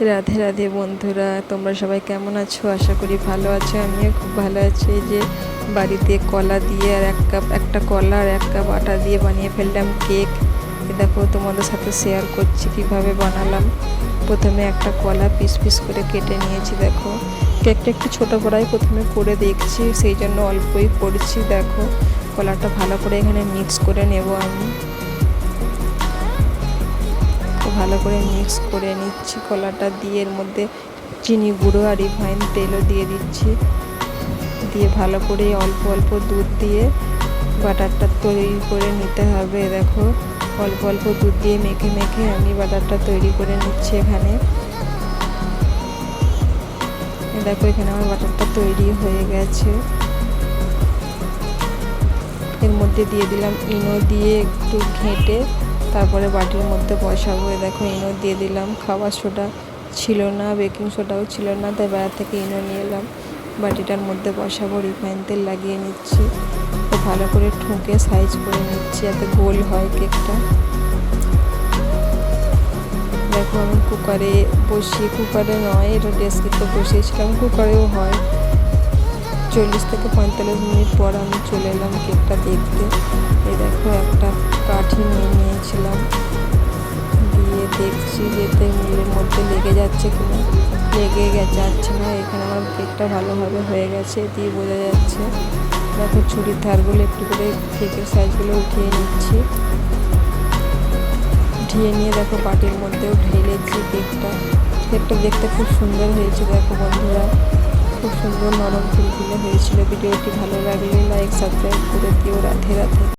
রাধে রাধে বন্ধুরা, তোমরা সবাই কেমন আছো? আশা করি ভালো আছো। আমিও খুব ভালো আছি। যে বাড়িতে কলা দিয়ে আর এক কাপ, একটা কলা আর এক কাপ আটা দিয়ে বানিয়ে ফেললাম কেক। দেখো, তোমাদের সাথে শেয়ার করছি কীভাবে বানালাম। প্রথমে একটা কলা পিস পিস করে কেটে নিয়েছি, দেখো। কেকটা একটু ছোটো করাই প্রথমে করে দেখছি, সেই জন্য অল্পই করছি, দেখো। কলাটা ভালো করে এখানে মিক্স করে নেব আমি। ভালো করে মিক্স করে নিচ্ছি। কলাটা দিয়ে এর মধ্যে চিনি গুঁড়ো আর রিফাইন তেলও দিয়ে দিচ্ছি। দিয়ে ভালো করে অল্প অল্প দুধ দিয়ে বাটারটা তৈরি করে নিতে হবে। দেখো, অল্প অল্প দুধ দিয়ে মেখে মেখে আমি বাটারটা তৈরি করে নিচ্ছি এখানে। দেখো, এখানে আমার বাটারটা তৈরি হয়ে গেছে। এর মধ্যে দিয়ে দিলাম ইনো দিয়ে একটু ঘেঁটে তারপরে বাটির মধ্যে বসাবো দেখো ইনো দিয়ে দিলাম। খাবার সোডা ছিল না বেকিং সোডাও ছিল না, তাই বাইরে থেকে ইনো নিয়ে এলাম। বাটিটার মধ্যে বসাবো রিফাইন তেল লাগিয়ে নিচ্ছি। তো ভালো করে ঠুকে সাইজ করে নিচ্ছি যাতে গোল হয় কেকটা দেখো আমি কুকারে বসিয়ে কুকারে নয়, এটা ডেস্কিতে বসিয়েছিলাম, কুকারেও হয়। চল্লিশ থেকে পঁয়তাল্লিশ মিনিট পর আমি চলে এলাম কেকটা দেখতে। এই দেখো একটা কাঠি নিয়ে নিয়েছিলাম। দিয়ে দেখছি যেতে মিলের মধ্যে লেগে যাচ্ছে কিনা। লেগে যাচ্ছে না, এখানে আমার কেকটা ভালোভাবে হয়ে গেছে দিয়ে বোঝা যাচ্ছে। দেখো ছুরির ধারগুলো একটু করে কেকের সাইজগুলো উঠিয়ে নিচ্ছি। উঠিয়ে নিয়ে দেখো বাটির মধ্যেও ঢেলেছি কেকটা কেকটা দেখতে খুব সুন্দর হয়েছে দেখো বন্ধুরা। খুব সুন্দর নরম ফুলফুলে হয়েছিল। ভিডিওটি ভালো লাগলে লাইক সাবস্ক্রাইব করে দিও। রাধে রাধে।